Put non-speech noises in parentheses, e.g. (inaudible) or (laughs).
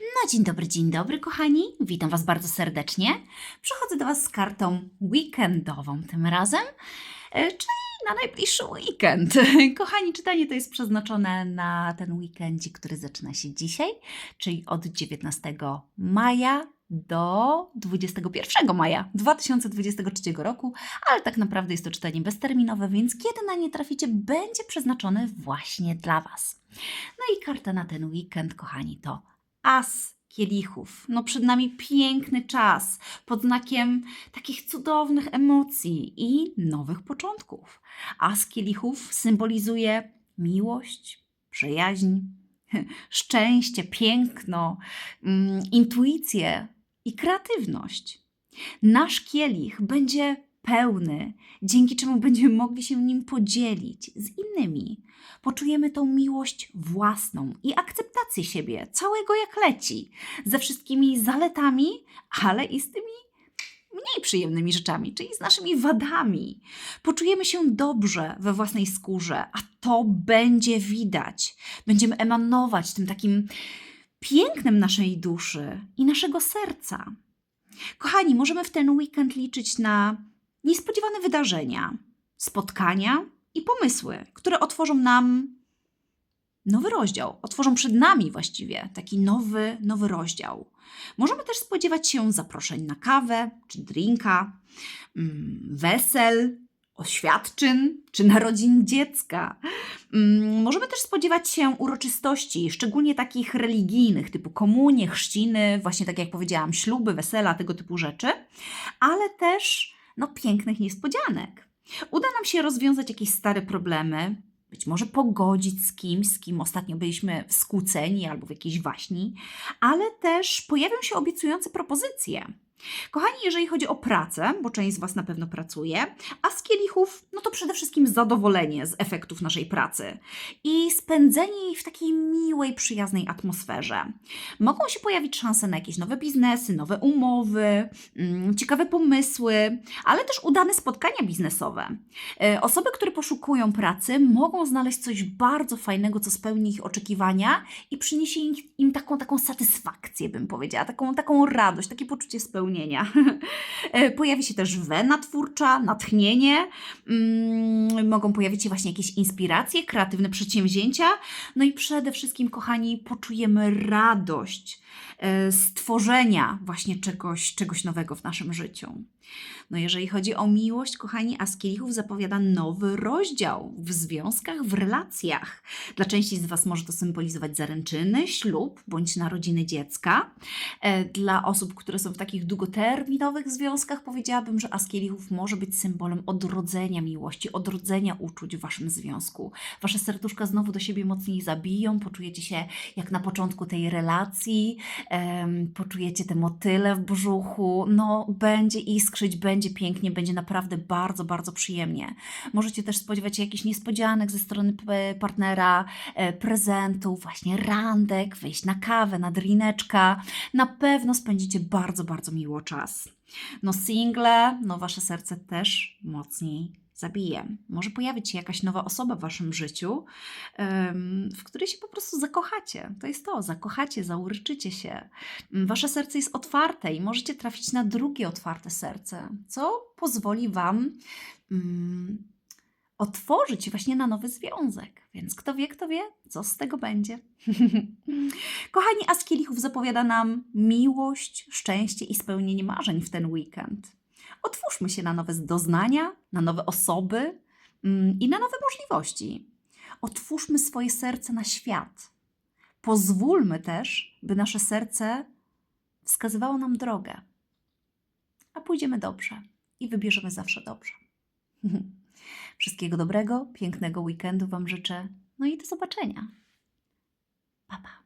No dzień dobry, dzień dobry kochani. Witam Was bardzo serdecznie. Przychodzę do Was z kartą weekendową tym razem, e, czyli na najbliższy weekend. (laughs) Kochani, czytanie to jest przeznaczone na ten weekend, który zaczyna się dzisiaj, czyli od 19 maja do 21 maja 2023 roku, ale tak naprawdę jest to czytanie bezterminowe, więc kiedy na nie traficie, będzie przeznaczone właśnie dla Was. No i karta na ten weekend, kochani, to As kielichów. No przed nami piękny czas pod znakiem takich cudownych emocji i nowych początków. As kielichów symbolizuje miłość, przyjaźń, (laughs) szczęście, piękno, mm, intuicję i kreatywność. Nasz kielich będzie pełny, dzięki czemu będziemy mogli się nim podzielić z innymi. Poczujemy tą miłość własną i akceptację siebie, całego jak leci, ze wszystkimi zaletami, ale i z tymi mniej przyjemnymi rzeczami, czyli z naszymi wadami. Poczujemy się dobrze we własnej skórze, a to będzie widać. Będziemy emanować tym takim pięknem naszej duszy i naszego serca. Kochani, możemy w ten weekend liczyć na niespodziewane wydarzenia, spotkania i pomysły, które otworzą nam nowy rozdział, otworzą przed nami właściwie taki nowy, nowy rozdział. Możemy też spodziewać się zaproszeń na kawę czy drinka, mm, wesel, oświadczyn czy narodzin dziecka. Mm, Możemy też spodziewać się uroczystości, szczególnie takich religijnych, typu komunie, chrzciny, właśnie tak jak powiedziałam, śluby, wesela, tego typu rzeczy, ale też no, pięknych niespodzianek. Uda nam się rozwiązać jakieś stare problemy, być może pogodzić z kimś, z kim ostatnio byliśmy skłóceni albo w jakiejś waśni, ale też pojawią się obiecujące propozycje. Kochani, jeżeli chodzi o pracę, bo część z Was na pewno pracuje, a kielichów, no to przede wszystkim zadowolenie z efektów naszej pracy i spędzenie jej w takiej miłej, przyjaznej atmosferze. Mogą się pojawić szanse na jakieś nowe biznesy, nowe umowy, mm, ciekawe pomysły, ale też udane spotkania biznesowe. E, Osoby, które poszukują pracy, mogą znaleźć coś bardzo fajnego, co spełni ich oczekiwania i przyniesie im, taką, taką satysfakcję, bym powiedziała, taką, taką radość, takie poczucie spełnienia. (laughs) E, Pojawi się też wena twórcza, natchnienie, mm, mogą pojawić się właśnie jakieś inspiracje, kreatywne przedsięwzięcia, no i przede wszystkim, kochani, poczujemy radość e, stworzenia właśnie czegoś, czegoś nowego w naszym życiu. No jeżeli chodzi o miłość, kochani, a z kielichów zapowiada nowy rozdział w związkach, w relacjach. Dla części z Was może to symbolizować zaręczyny, ślub bądź narodziny dziecka. E, Dla osób, które są w takich długoterminowych związkach, powiedziałabym, że as kielichów może być symbolem odrodzenia miłości, odrodzenia uczuć w Waszym związku. Wasze serduszka znowu do siebie mocniej zabiją, poczujecie się jak na początku tej relacji, em, poczujecie te motyle w brzuchu, no będzie iskrzyć, będzie pięknie, będzie naprawdę bardzo, bardzo przyjemnie. Możecie też spodziewać się jakichś niespodzianek ze strony partnera, e, prezentów, właśnie randek, wyjść na kawę, na drineczka. Na pewno spędzicie bardzo, bardzo miło czas. No single, no wasze serce też mocniej zabije. Może pojawić się jakaś nowa osoba w waszym życiu, w której się po prostu zakochacie. To jest to, zakochacie, zauryczycie się. Mm, Wasze serce jest otwarte i możecie trafić na drugie otwarte serce, co pozwoli wam mm, otworzyć właśnie na nowy związek. Więc kto wie, kto wie, co z tego będzie. (laughs) Kochani, a z kielichów zapowiada nam miłość, szczęście i spełnienie marzeń w ten weekend. Otwórzmy się na nowe doznania, na nowe osoby mm, i na nowe możliwości. Otwórzmy swoje serce na świat. Pozwólmy też, by nasze serce wskazywało nam drogę. A pójdziemy dobrze i wybierzemy zawsze dobrze. (laughs) Wszystkiego dobrego, pięknego weekendu Wam życzę. No i do zobaczenia. Pa, pa.